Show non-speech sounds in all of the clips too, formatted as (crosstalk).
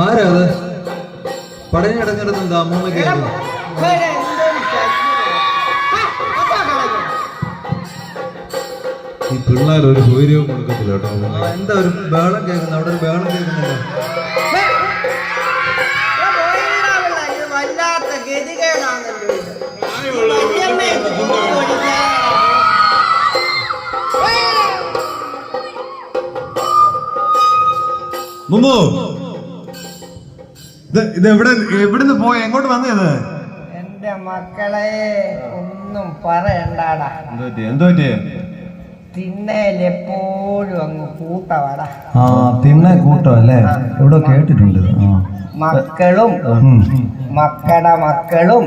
ആരാ അത് പടഞ്ഞ കിടക്കുന്നത് അമ്മൂമ്മയ്ക്ക് ഈ പിള്ളേർ ഒരു സൗകര്യവും കൊടുക്കത്തില്ല കേട്ടോ. എന്താ ഒരു ബേളം കേൾക്കുന്നത് അവിടെ ഒരു ബേളം കേൾക്കുന്നില്ല. മുമ്പോ? ഇത്. എവിടെ എവിടുന്ന് പോയ? എങ്ങോട്ട് വന്നത് എന്റെ മക്കളെ ഒന്നും പറയണ്ടാടാ. എന്തോ എപ്പോഴും അങ്ങ് കൂട്ടവാടാ. ആ തിണ്ണ കൂട്ടം അല്ലേ? ഇവിടെ കേട്ടിട്ടുണ്ട്. മക്കളും ഉം. മക്കളുടെ മക്കളും.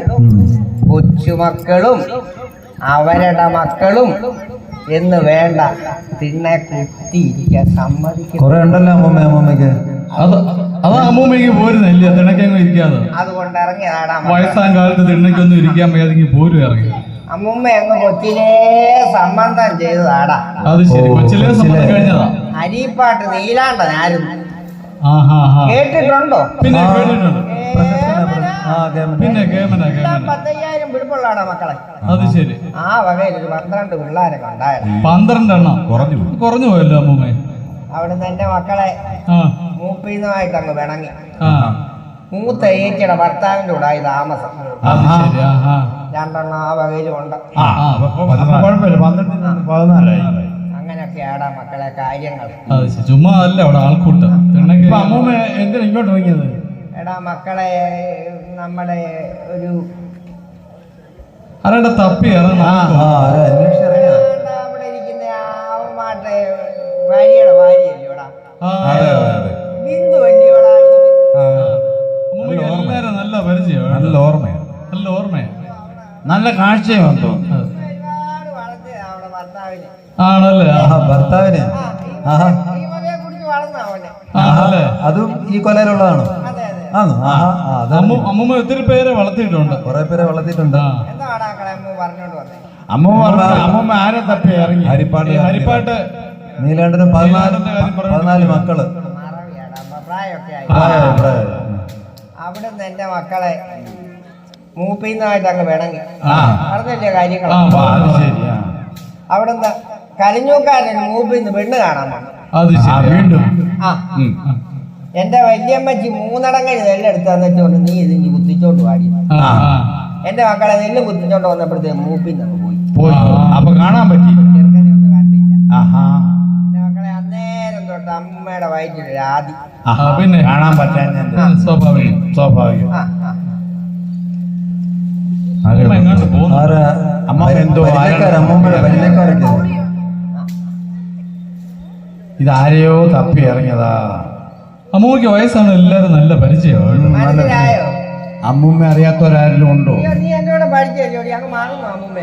കൊച്ചുമക്കളും അവരുടെ മക്കളും എന്ന് വേണ്ട. തിണ്ണെ കുത്തിയിരിക്കാൻ സമ്മതിക്കും കൊറേ ഉണ്ടല്ലോ അമ്മമ്മ അമ്മമ്മക്ക് അത് അതാ അമ്മൂമ്മയ്ക്ക് പോരുന്നില്ല തിണക്കങ്ങ് ഇരിക്കാതെ അതുകൊണ്ട് ഇറങ്ങിയതാടാ മക്കളെ. വയസ്സാം കാലത്ത് തിണ്ണയ്ക്കൊന്നും ഇരിക്കാൻ വയ്യാതെങ്കിൽ പോരും ഇറങ്ങി. അമ്മുമ്മ അങ്ങ് കൊച്ചിലേ സംബന്ധം ചെയ്തതാടാ. അത് ശരി ഓ, കൊച്ചിലെ കൊച്ചിലെ. സമ്മതം കഴിഞ്ഞതാ? അരിപ്പാട്ട് നീലാണ്ടനായിരുന്നു. ആഹാ ഹാ കേട്ടിട്ടുണ്ടോ? പിന്നെ. കേട്ടിട്ടുണ്ട്. പിന്നെ കേമന കേമന. പത്തയ്യായിരം പിടിപ്പുള്ളാടാ മക്കളെ. അത് ശരി. ആ വകയിൽ ഒരു പന്ത്രണ്ട് പന്ത്രണ്ടെണ്ണം? കുറഞ്ഞു കുറഞ്ഞു പോയല്ലോ അമ്മൂമ്മ. അവിടുന്ന് എന്റെ മക്കളെ ആ മൂപ്പീന്നുമായിട്ട് അങ്ങ് വിണങ്ങി. ആ. മൂത്ത ഏച്ചിയുടെ ഭർത്താവിന്റെ കൂടെ ആയി താമസം. രണ്ടെണ്ണം ആ വകയിലും ഉണ്ട്. ആ. ആ പതിനാലായി. അങ്ങനെയൊക്കെയാടാ മക്കളെ കാര്യങ്ങൾ. ചുമ്മാ അല്ല അവിടെ ആൾക്കൂട്ടം. അമ്മൂമ്മ എന്തിനാ ഇങ്ങോട്ട് ഇറങ്ങിയത് എടാ മക്കളെ നമ്മളെ ഒരു ആരാടെ തപ്പി? ആ അവിടെ ഇരിക്കുന്ന അവന്മാരുടെ ഭാര്യയുടെ ഭാര്യയല്ലോടാ നല്ല പരിചയം നല്ല ഓർമ്മയാണ് നല്ല ഓർമ്മയാണ് നല്ല കാഴ്ചയാണ് തോന്നുന്നു ആണല്ലേ? ആ, ആഹാ ഭർത്താവിനെ? ആഹാ. ആണല്ലേ അതും ഈ കൊലയിലുള്ളതാണോ? ആണോ? ആഹാ അമ്മു അമ്മൂമ്മ ഒത്തിരി പേരെ വളർത്തിയിട്ടുണ്ട്. കൊറേ പേരെ വളർത്തിയിട്ടുണ്ട്. അമ്മ അമ്മൂമ്മ ആരെ തപ്പി ഇറങ്ങി? ഹരിപ്പാട്ട് ഹരിപ്പാട്ട് നീലാണ്ടനും പതിനാല് പതിനാല് മക്കൾ. അമ്മ പ്രായമൊക്കെ ആയി. അവിടുന്ന് എന്റെ മക്കളെ മൂപ്പിന്നായിട്ട് അങ്ങ് വേണമെങ്കിൽ ആ പറഞ്ഞില്ലേ കാര്യങ്ങൾ. അവിടുന്ന് കലിഞ്ഞൂക്കാരൻ മൂപ്പിന്ന് പെണ്ണ് കാണാൻ വീണ്ടും. ആ. എന്റെ വല്യമ്മച്ചി മൂന്നടങ്ങഴി നെല്ലെടുത്താന്ന് വെച്ചോണ്ട് നീ ഇത് ഇനി കുത്തിച്ചോണ്ട് പാടി എന്റെ മക്കളെ നെല്ല് കുത്തിച്ചോണ്ട് വന്നപ്പോഴത്തേക്ക് മൂപ്പിന്ന് പോയി. പോയി. അപ്പൊ കാണാൻ പറ്റി? ചെറുക്കനെ ഒന്നും കണ്ടില്ല. തൊട്ട് അമ്മയുടെ വയറ്റിൽ ആ, പിന്നെ? കാണാൻ പറ്റാൻ സ്വാഭാവികം പരിചയക്കാരൊക്കെ ഇതാരെയോ തപ്പി ഇറങ്ങിയതാ? അമ്മൂമ്മയ്ക്ക് വയസ്സാണ് എല്ലാരും നല്ല പരിചയമാണ് അമ്മൂമ്മ അറിയാത്തവരാരെങ്കിലും ഉണ്ടോ? നീ എന്നോട് പഠിച്ചോ? അങ്ങ് മാറുന്നു അമ്മൂമ്മ.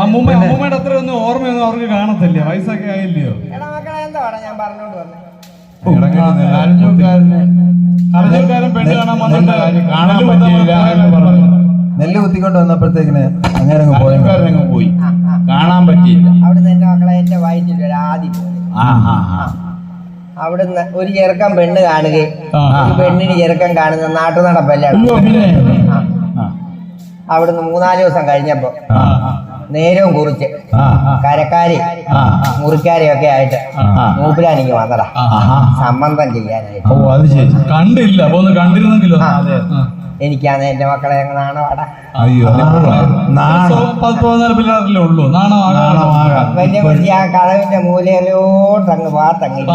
അമ്മൂമ്മ അമ്മൂമ്മയുടെ അത്ര ഒന്നും ഓർമ്മയൊന്നും അവർക്ക് കാണത്തില്ല. വയസ്സൊക്കെ ആയില്ലയോ? എടാ മക്കളെ എന്താ ഞാൻ പറഞ്ഞോണ്ട് വന്നേ. അരഞ്ഞൂക്കാരനെ അർജുൻകാരൻ പെണ്ണ് കാണാൻ വന്നിട്ട് കാണാൻ പറ്റിയില്ല എന്ന് പറഞ്ഞു. നെല്ല് കുത്തിക്കൊണ്ട് വന്നപ്പോഴത്തേക്കിന് അങ്ങനെ അങ്ങ് പോയി. പോയി കാണാൻ പറ്റിയില്ല. അവിടുന്ന് എന്റെ മക്കളെ എന്റെ വയറ്റിൽ ഒരു ആദി പോയി ആ ആ ആ. അവിടുന്ന് ഒരു ചെറുക്കൻ പെണ്ണ് കാണുകയും പെണ്ണിന് ചെറുക്കൻ കാണുന്ന നാട്ടു നടപ്പല്ല അവിടുന്ന് മൂന്നാൽ ദിവസം കഴിഞ്ഞപ്പോ നേരവും കുറിച്ച് കരക്കാരി മുറിക്കാരി മുറിക്കാരിയൊക്കെ ആയിട്ട്. മൂപ്പിലാനിക്ക് വന്നടാ. സംബന്ധം ചെയ്യാനായിട്ട്. ഓ അത് ശരി. കണ്ടില്ല. അപ്പൊ കണ്ടിരുന്നെങ്കിലോ. എനിക്കാണ് എന്റെ മക്കളെ കളവിന്റെ നാണവാടാ. അയ്യോ പത്ത് പതിനാല് പിള്ളേരല്ലേ ഉള്ളൂ. വലിയ വലിയ ആ കടവിന്റെ മൂലയിലോട്ട് അങ്ങ് പാത്തങ്ങ്.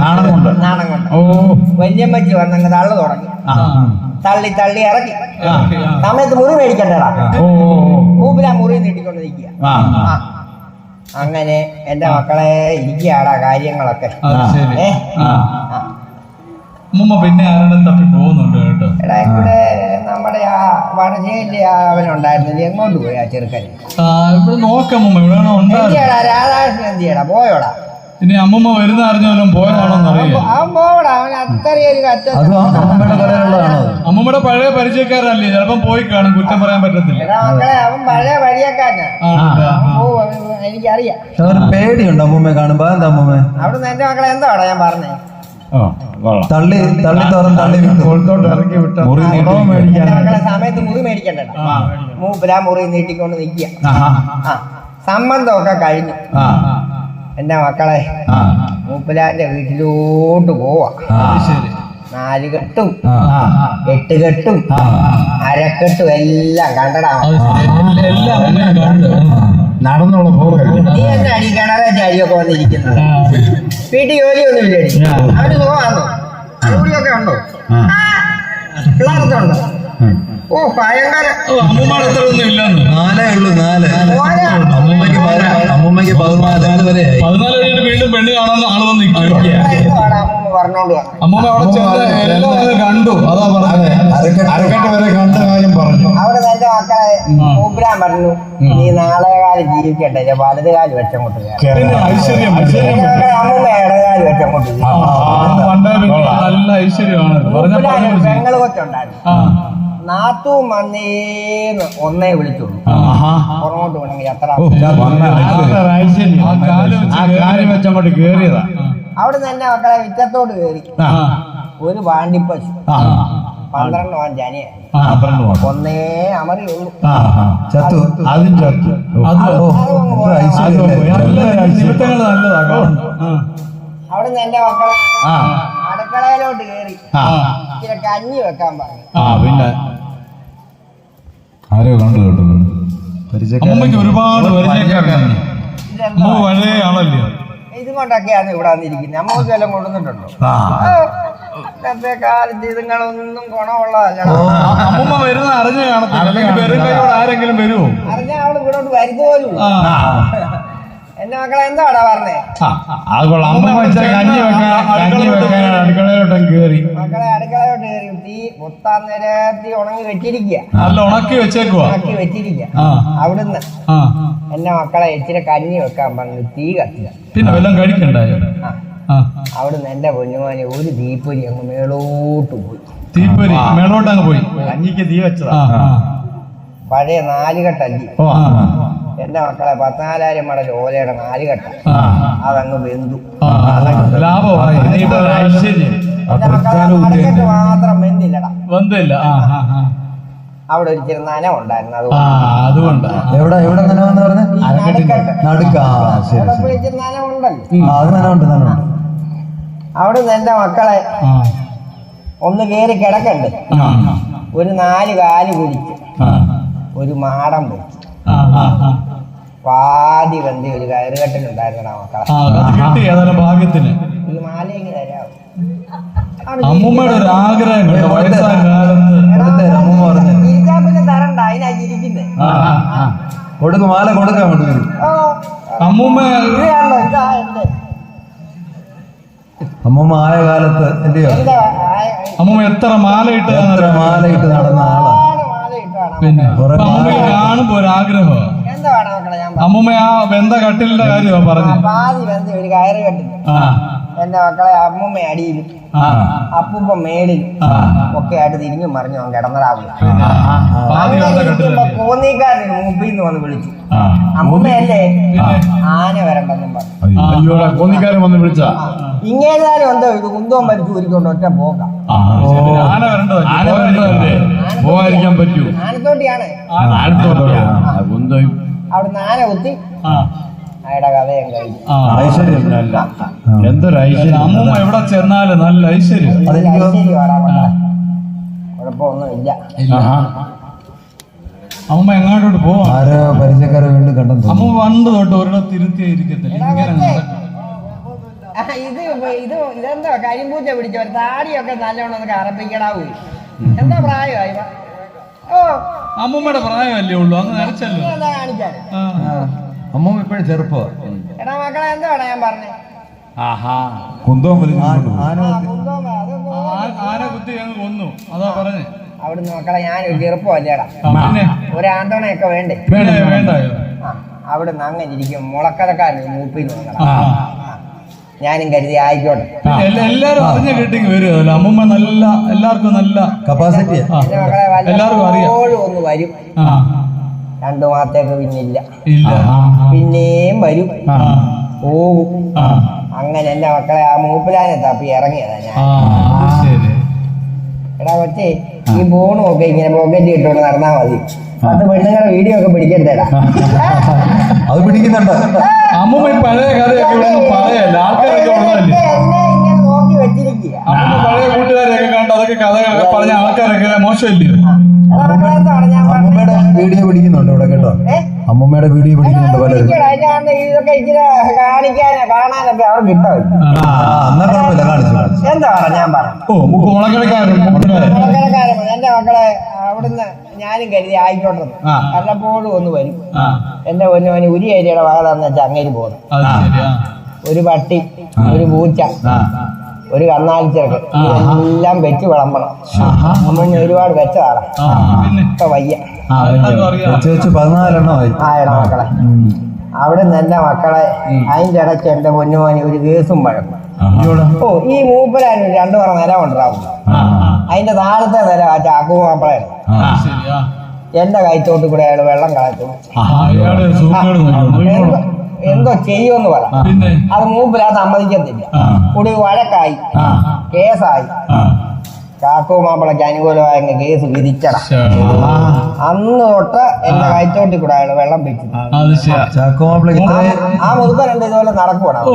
നാണം കൊണ്ട്. വല്യമ്മച്ചി വന്നങ്ങ് തള്ളു തുടങ്ങി. തള്ളി തള്ളി ഇറക്കി. ആ. സമയത്ത് മുറി മേടിക്കണ്ടടാ. ഓ മൂപ്പിലാ മുറി നീട്ടിക്കൊണ്ട് നിൽക്കുക ആ. ആ. അങ്ങനെ എന്റെ മക്കളെ ഇരിക്കുകയാടാ കാര്യങ്ങളൊക്കെ. പിന്നെ ആരുടെ തപ്പി പോകുന്നുണ്ട് കേട്ടോ? എടാ ഇവിടെ നമ്മുടെ ആ വടശ്ശേരി അവനുണ്ടായിരുന്നില്ല എങ്ങോട്ട് പോയി ആ ചെറുക്കൻ? ഇവിടെ നോക്കാം ഇവിടെ രാധാകൃഷ്ണൻ എന്തിയടാ? പോയോടാ. ഇനി അമ്മമ്മ വരുന്ന അറിഞ്ഞാലും പോയതാണോന്ന് അറിയാം അമ്മമ്മയുടെ പഴയ പരിചയക്കാരല്ലേ ചിലപ്പം പോയി കാണും കുറ്റം പറയാൻ പറ്റത്തില്ല. എനിക്കറിയാം. പേടിയുണ്ട് അമ്മൂമ്മ കാണുമ്പോ. എന്താ അമ്മൂമ്മ? അവിടുന്ന് എന്റെ മക്കളെ എന്താടാ ഞാൻ പറഞ്ഞേ? തള്ളി തള്ളി തോറും തള്ളി ഇറക്കി വിട്ട മുറി സമയത്ത് മുറി മേടിക്കണ്ട മൂപ്പരാ മുറി നീട്ടിക്കൊണ്ട് നിക്കുക സംബന്ധമൊക്കെ കഴിഞ്ഞു. ആ. എന്റെ മക്കളെ ആ. മൂപ്പരാന്റെ വീട്ടിലോട്ട് പോവാ. നാല് കെട്ടും ആ. എട്ട് കെട്ടും ആ. അരക്കെട്ടും എല്ലാം കണ്ടടാ. പോകല്ലേ നീ എന്നെ അടി കിണറെ ചാടിയൊക്കെ വന്നിരിക്കുന്നത്. വീട്ടിൽ ജോലിയൊന്നും ഇല്ലേ അവന് സുഖമാണോ ജോലിയൊക്കെ ഉണ്ടോ? പിള്ളേർക്കുണ്ടോ ഓ ഭയങ്കര ഇല്ലെന്ന് നാലേ ഉള്ളൂ നാല്. അമ്മൂമ്മയ്ക്ക് പതിനാല് വരെ പതിനാല് കഴിഞ്ഞിട്ട് വീണ്ടും പെണ്ണ് കാണാൻ ആൾ വന്ന് അമ്മൂമ്മ? അമ്മമ്മ അവിടെ ചെന്ന് എല്ലാം കണ്ടു അതാ പറഞ്ഞത് അരക്കെട്ട് വരെ കണ്ട കാര്യം പറഞ്ഞു അവിടെ എന്റെ മക്കളെ പറഞ്ഞു നീ നാളെ കാലം ജീവിക്കട്ടെ വലത് കാലം വെച്ചങ്ങോട്ട് കയറാം പിന്നെ ഐശ്വര്യം അമ്മൂമ്മ ഇടകാലം വെച്ചങ്ങോട്ട് ആ, നല്ല ഐശ്വര്യമാണ് പറഞ്ഞു പെങ്ങൾ കൊച്ചുണ്ടായിരുന്നു നാത്തു മന്നേന്ന് ഒന്നേ വിളിച്ചുള്ളൂ. ആഹാ. പുറമോട്ട് വേണമെങ്കിൽ എത്ര ആ ആ കാര്യം വെച്ചങ്ങോട്ട് കേറിയതാ അവിടെ നിന്ന് എന്റെ മക്കളെ വിറ്റത്തോട് കയറി. ആ. ഒരു വാണ്ടിപ്പശു ആ. പന്ത്രണ്ട് വാൻ ജനിയ ഒന്നേ അമറിയുള്ളൂ ചത്തു. അതും ചത്തു. അവിടെ നിന്ന് എന്റെ മക്കളെ ആ. അടുക്കളയിലോട്ട് കയറി. ഇച്ചിരി കഞ്ഞി വെക്കാൻ പറഞ്ഞു. ആ പിന്നെ ആരോ കണ്ടു കേട്ടു അമ്മയ്ക്ക് ഒരുപാട് അമ്മ പഴയ ആളല്ലേ? ഇതുകൊണ്ടൊക്കെയാണ് ഇവിടെ വന്നിരിക്കുന്നത്. അമ്മയ്ക്ക് വല്ലതും കൊണ്ടുവന്നിട്ടുണ്ടോ? ഇന്നത്തെ കാലത്ത് ഇതുങ്ങളൊന്നും ഗുണമുള്ളതല്ല അമ്മ വരുന്ന അറിഞ്ഞു കാണത്തില്ല ആരെങ്കിലും വരുമോ അറിഞ്ഞാ അവൾ ഇവിടോട്ട് വരുന്നോലും ആ. എന്റെ മക്കളെ എന്താടാ പറഞ്ഞേ? ആ, അത് കൊള്ളാം. അമ്മ വെച്ച കഞ്ഞി വെക്കാൻ കഞ്ഞി വെക്കാൻ അടുക്കളയിലോട്ടും കേറി മക്കളെ അടുക്കളയോട്ട് കയറി. തീ പൊത്താൻ നേരത്തി ഉണങ്ങി വെച്ചിരിക്കുക നല്ല ഉണക്കി വെച്ചേക്കുവാ. ഉണക്കി വെച്ചിരിക്കുക ആ. അവിടുന്ന്. ആ. എന്റെ മക്കളെ ഇച്ചിരി കഞ്ഞി വെക്കാൻ പറഞ്ഞു തീ കത്തിയ. പിന്നെ വല്ലതും കഴിക്കണ്ടായോ? ആ. അവിടുന്ന് എന്റെ പൊന്നുമോനെ ഒരു തീപ്പൊരി അങ്ങ് മേളോട്ട് പോയി. തീപ്പൊരി മേളോട്ട് അങ്ങ് പോയി. കഞ്ഞിക്ക് തീ വെച്ചതാ. പഴയ നാലുകെട്ടല്ലി ഓ ആ. എന്റെ മക്കളെ പത്തിനാലായിരം മടൽ ഓലയുടെ നാലുകെട്ട ആ അതങ്ങ് വെന്തു. എന്റെ മക്കളെ മാത്രം വെന്തില്ലടാ. ബന്ധമില്ല ആ ആ ആ. അവിടെ ഒരു ഇച്ചിരി നനവുണ്ടായിരുന്നു ആ അതുകൊണ്ട്. എവിടെ എവിടെ നനവെന്ന് പറഞ്ഞ. നടുക്ക. അത് നനവുണ്ട് നനവുണ്ട്. അവിടുന്ന് എന്റെ മക്കളെ ഒന്ന് കേറി കിടക്കണ്ട്. ആ ഒരു നാല് കാൽ കുടിച്ച് ആ. ഒരു മാടം പൊക്കി പാതി വന്തി ഒരു കയറുകെട്ടിലുണ്ടായിരുന്നടാ മക്കളെ കിട്ടി ഏതായാലും ഭാഗ്യത്തിന്. ഈ മാലയെങ്കിൽ തരാം അമ്മൂമ്മയുടെ ഒരു ആഗ്രഹം കേട്ടോ വയസ്സായ കാലത്ത്. അമ്മൂമ്മ പറഞ്ഞു ഇരിക്കാൻ പിന്നെ തരണ്ട അതിനാ ഇരിക്കുന്നേ. ആ, ആ, ആ. മാല കൊടുക്കാൻ വരും. അമ്മൂമ്മ ആയ കാലത്ത് എന്തെയോ? അമ്മൂമ്മ എത്ര മാല ഇട്ട് എത്ര മാല ഇട്ട് നടന്ന ആളാ? ഒരുപാട് മാല ഇട്ടാണ് പിന്നെ കാണുമ്പോ ഒരു അമ്മൂമ്മ ആ വെന്ത കട്ടിലിന്റെ കാര്യമാ പറഞ്ഞു പാതി വെന്ത ഒരു കയറുകെട്ടിൽ ആ. എന്റെ മക്കളെ അമ്മൂമ്മ അടിയിൽ അപ്പൂപ്പ മേളിൽ ആ. ഒക്കെ ആയിട്ട് തിരിഞ്ഞു മറിഞ്ഞു അവൻ കിടന്നതാവില്ല പാതി ബന്ധ കട്ടിലല്ലേ? കോന്നിക്കാരൻ മൂപ്പിന്ന് വന്ന് വിളിച്ചു. അമ്മൂമ്മയല്ലേ? ആന വരണ്ടെന്നും പറഞ്ഞു. വന്ന് വിളിച്ചാ? ഇങ്ങേതാനും എന്തോ ഇത് കുന്തവും മരിച്ചു ഊരിക്കൊണ്ട് ഒറ്റ പോക്കാം ആനത്തോട്ടിയാണ്. ആനത്തോട്ടോ കുന്തയും അവിടുന്ന് ആന കുത്തി. ആ. അയാളുടെ കഥയും കഴിഞ്ഞു. ആ. ഐശ്വര്യം അല്ല എന്തൊരു ഐശ്വര്യം. അമ്മൂമ്മ എവിടെ ചെന്നാലും നല്ല ഐശ്വര്യം. കുഴപ്പമൊന്നുമില്ല. അമ്മ എങ്ങോട്ടോട്ട് പോവാ? ആരോ പരിചയക്കാരെ വീണ്ടും കണ്ടെന്ന് അമ്മ പണ്ട് തൊട്ട് ഒരിടത്ത് ഇരിക്കത്തില്ല ഇങ്ങനെ നടക്കും. ഇത് ഇത് ഇതെന്തോ കരിമ്പൂച്ച പിടിച്ചവർ ഒരു താടിയൊക്കെ നല്ലോണം ഒന്ന് കറപ്പിക്കടാവൂ എന്താ പ്രായമായി അമ്മൂമ്മയുടെ പ്രായമല്ലേ ഉള്ളൂ അങ്ങ് നരച്ചല്ലോ. നീ എന്താ കാണിച്ചാൽ ആ. അമ്മൂമ്മ ഇപ്പോഴും ചെറുപ്പോ? എടാ മക്കളെ ഞാൻ പറഞ്ഞേ? ആഹാ. കുന്തവും ആന അത് പോ. ആ- ആന കുത്തി ഞങ്ങൾ കൊന്നു. അതാ പറഞ്ഞേ. അവിടുന്ന് മക്കളെ ഞാൻ ചെറുപ്പമല്ലേടാ. ഒരു ആന്തോണയൊക്കെ വേണ്ടേ? വേണ്ട വേണ്ടായോ അവിടുന്ന് അങ്ങനെ ഇരിക്കും മുളക്കരക്കാരൻ മൂപ്പിന്ന് ഞാനും കരുതി ആയിക്കോട്ടെ. എല്ലാരും അറിഞ്ഞ കേട്ടിങ് വരും. അമ്മൂമ്മ നല്ല എല്ലാവർക്കും നല്ല കപ്പാസിറ്റി എല്ലാവർക്കും അറിയാം. ഒന്ന് വരും. ആ. രണ്ടു മാസത്തേക്ക് പിന്നില്ല. ഇല്ല. പിന്നെയും വരും. പോകും അങ്ങനെ എന്റെ മക്കളെ ആ മൂപ്പിലാനെ തപ്പി ഇറങ്ങിയതാ ഞാൻ. എടാ കൊച്ചേ ഈ ഫോണും ഒക്കെ ഇങ്ങനെ പോക്കറ്റ് ഇട്ടുകൊണ്ട് നടന്നാ മതി. അത് പെണ്ണുങ്ങളെ വീഡിയോ ഒക്കെ പിടിക്കണ്ടേടാ (laughs) അത് പിടിക്കുന്നുണ്ട്. അമ്മൂമ്മ ഈ പഴയ കഥയൊക്കെ ഇവിടെ പറയല്ല? ആൾക്കാരൊക്കെ ഉള്ളതല്ലേ അമ്മ നോക്കി വെച്ചിരിക്കുക. അമ്മൂമ്മ പഴയ കൂട്ടുകാരെയൊക്കെ കണ്ട് അതൊക്കെ കഥകളൊക്കെ പറഞ്ഞ ആൾക്കാരൊക്കെ മോശമില്ലേ? അമ്മൂമ്മയുടെ? വീഡിയോ പിടിക്കുന്നുണ്ട് ഇവിടെ കേട്ടോ. അമ്മമ്മയുടെ വീഡിയോ പിടിക്കുന്നുണ്ട് പലരും. എന്നാ കുഴപ്പമില്ല കാണിച്ചു കാണിച്ചു. എന്താ ഞാൻ പറഞ്ഞു. ഓ എന്റെ മക്കളെ അവിടുന്ന് ഞാനും കരുതി ആയിക്കോട്ടെ. വല്ലപ്പോഴും ഒന്ന് വരും. എന്റെ പൊന്നുമോന് ഉരി ഏരിയയുടെ വക വെച്ചാൽ അങ്ങേര് പോകുന്നു ആ. ഒരു പട്ടി ഒരു പൂച്ച ഒരു കണ്ണാലി ചിറക്ക് എല്ലാം വെച്ച് വിളമ്പണം. അമ്മ ഒരുപാട് വെച്ചതാണ്. പിന്നെ? ഇപ്പൊ വയ്യ. ആ അതൊന്നും അറിയാം. വെച്ച് വെച്ച് മക്കളെ. അവിടെ നിന്ന് എന്റെ മക്കളെ അതിന്റെ ഇടയ്ക്ക് എന്റെ പൊന്നുമോന് ഒരു കേസും വഴക്കും ഓ ഈ മൂപ്പരാനും രണ്ടു പറ നേരം ഉണ്ടാവും അതിന്റെ താഴത്തെ നില ആ. ചാക്കു എന്റെ കൈത്തോട്ട് കൂടെ അയാൾ വെള്ളം കളക്കും ആ, അയാൾ സൂക്കേട് നോക്കിക്കോളും. എന്തോ ചെയ്യുമെന്ന് പറ. അത് മൂപ്പിലാ സമ്മതിക്കത്തില്ല. കൂടി വഴക്കായി. കേസായി. ചാക്കോ മാപ്പിളക്ക് അനുകൂലമായ കേസ് വിധിച്ചട അന്ന് തൊട്ട് എന്റെ കൈത്തോട്ടി കൂടെ അയാൾ വെള്ളം വെച്ചു ആ മുതുക്കൻ രണ്ട് ഇതുപോലെ നടക്കുവാണ്. ഓ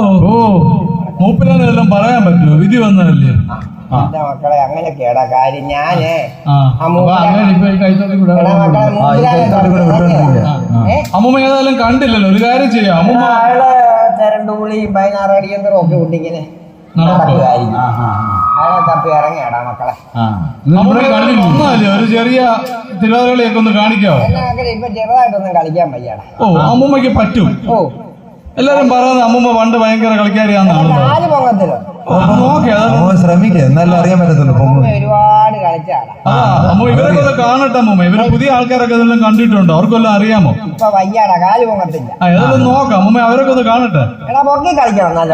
പറയാൻ പറ്റുമോ? വിധി വന്നതല്ലേ? എന്റെ മക്കളെ അങ്ങനെ കേടാ കാര്യം ഞാനേ? അമ്മൂമ്മ ഏതായാലും കണ്ടില്ലല്ലോ. ഒരു കാര്യം ചെയ്യാം. അമ്മൂമ്മ അയാൾ തെരണ്ടുപുളിയും പതിനാറ് അടിയന്തരം ഒക്കെ ഉണ്ടിങ്ങനെ? നടക്കുമായിരിക്കും അയാളെ തപ്പി ഇറങ്ങിയാടാ മക്കളെ. ഒരു ചെറിയ തിരുവാതിരകളിയൊക്കെ ഒന്ന് കാണിക്കാവോ? ഇപ്പൊ ചെറുതായിട്ടൊന്നും കളിക്കാൻ വയ്യാടാ. ഓ അമ്മൂമ്മയ്ക്ക് പറ്റും. ഓ. എല്ലാരും പറയുന്നത് അമ്മൂമ്മ പണ്ട് ഭയങ്കര കളിക്കാരിയാന്നാണ് നാല് പൊങ്ങത്തിലോ. ശ്രമിക്കുക എന്നാലും അറിയാൻ പറ്റത്തുള്ളൂ. പൊങ്ങും. ഒരുപാട് കളിച്ചാടാ അമ്മ ഇവരൊക്കെ ഒന്ന് കാണട്ടെ അമ്മൂമ്മ. ഇവർ പുതിയ ആൾക്കാരൊക്കെ ഇതെല്ലാം കണ്ടിട്ടുണ്ടോ? അവർക്കെല്ലാം അറിയാമോ? ഇപ്പൊ വയ്യാടാ കാൽ പൊങ്ങത്തില്ല. ഏതെല്ലാം നോക്കാം അമ്മ അവരൊക്കെ ഒന്ന് കാണട്ടെ. എടാ പൊക്കി കളിക്കണം നല്ല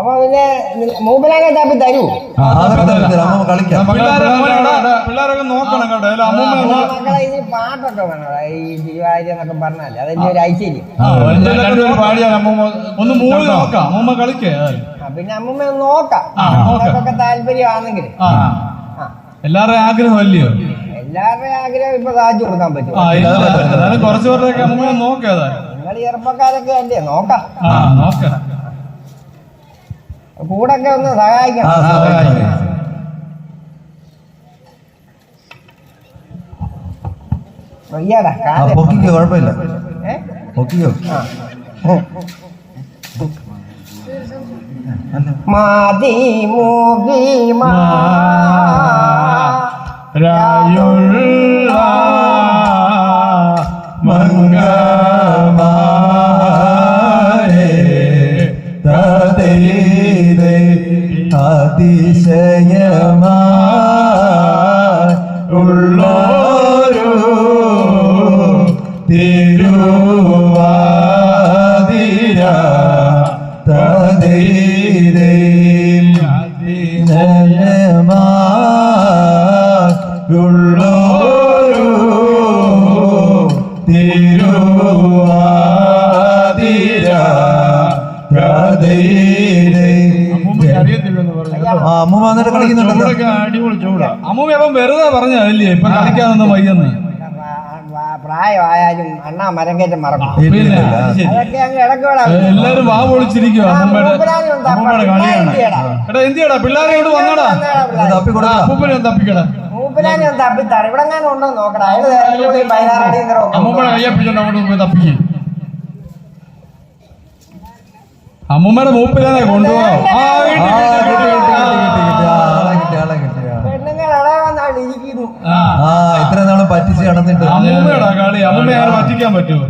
അപ്പൊ പിന്നെ കേട്ടോ പാട്ടൊക്കെ ഈ ഒരു ഒന്ന് എല്ലാവരുടെയും ആഗ്രഹം ഇപ്പൊ സാധിച്ചു കൊടുക്കാൻ പറ്റും കുറച്ച് പേരുടെയൊക്കെ നിങ്ങൾ ചെറുപ്പക്കാരൊക്കെ അല്ലേ നോക്കാം നോക്കാം കൂടൊക്കെ ഒന്ന് സഹായിക്കണം. സഹായിക്കാം. വയ്യാടാ പൊക്കിക്കോ കുഴപ്പമില്ല. മതി മാ. രായുള്ള അതിശയമാ ഉള്ളോരു തിരുവാതിര അതിശയമാ ഉള്ളോരു തിരുവാതിര ആ അമ്മ വന്നിട്ട് കളിക്കുന്നുണ്ടല്ലോ അടിപൊളി ചൂടാ. അമ്മൂമ്മ അപ്പം വെറുതെ പറഞ്ഞല്ലേ ഇപ്പൊ കളിക്കാനൊന്നും വയ്യെന്ന്. പ്രായമായാലും അണ്ണാ മരം കയറ്റം മറക്കും. അതൊക്കെ അങ്ങ് ഇടക്കോടാ എല്ലാരും വാ എടാ എന്തിയടാ വന്നടാ. അപ്പൂപ്പനെ തപ്പിക്കടാ. മൂപ്പിലാനെ തപ്പിത്താണ് ഇവിടെ ഞാൻ ഉണ്ടോ നോക്കടാ. അയാൾ പതിനാറടി അമ്മൂമ്മയുടെ കയ്യപ്പിച്ചോണ്ട് അങ്ങോട്ട് തപ്പിക്കും അമ്മൂമ്മയുടെ മൂപ്പിലാനെ കൊണ്ടുപോകാം ആ ആ, വീട്ടിൽ, കിട്ടി, വീട്ടിൽ, കിട്ടി, വീട്ടിൽ. കിട്ടി, കിട്ടി, കിട്ടി. ആ, ആളെ കിട്ടി, ആളെ കിട്ടി, ആ. പെണ്ണുങ്ങൾ ഇളവന്നാണ് ഇരിക്കുന്നു ആ കൊണ്ടുപോകാം ഇത്ര നാളും പറ്റിച്ച് നടന്നിട്ട് അമ്മൂമ്മയുടെ കളി അമ്മൂമ്മയെ പറ്റിക്കാൻ പറ്റുമോ